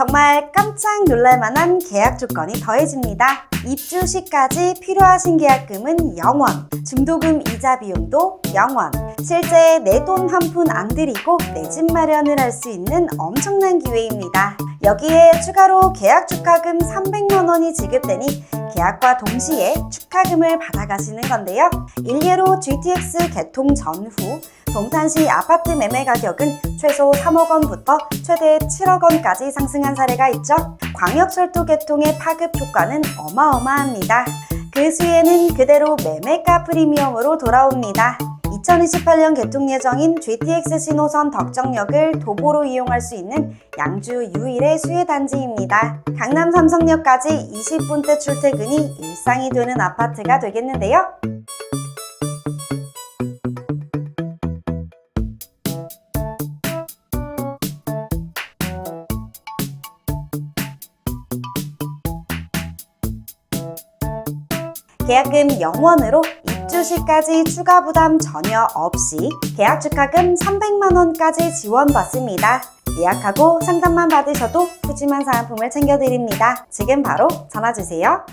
정말 깜짝 놀랄만한 계약 조건이 더해집니다. 입주 시까지 필요하신 계약금은 0원, 중도금 이자 비용도 0원. 실제 내 돈 한 푼 안 들이고 내 집 마련을 할 수 있는 엄청난 기회입니다. 여기에 추가로 계약 축하금 300만 원이 지급되니 계약과 동시에 축하금을 받아가시는 건데요. 일례로 GTX 개통 전후 동탄시 아파트 매매 가격은 최소 3억 원부터 최대 7억 원까지 상승한 사례가 있죠. 광역철도 개통의 파급 효과는 어마어마합니다. 그 수혜는 그대로 매매가 프리미엄으로 돌아옵니다. 2028년 개통 예정인 GTX 신호선 덕정역을 도보로 이용할 수 있는 양주 유일의 수혜 단지입니다. 강남 삼성역까지 20분대 출퇴근이 일상이 되는 아파트가 되겠는데요. 계약금 0원으로 입주 시까지 추가 부담 전혀 없이 계약 축하금 300만 원까지 지원받습니다. 예약하고 상담만 받으셔도 푸짐한 사은품을 챙겨드립니다. 지금 바로 전화 주세요.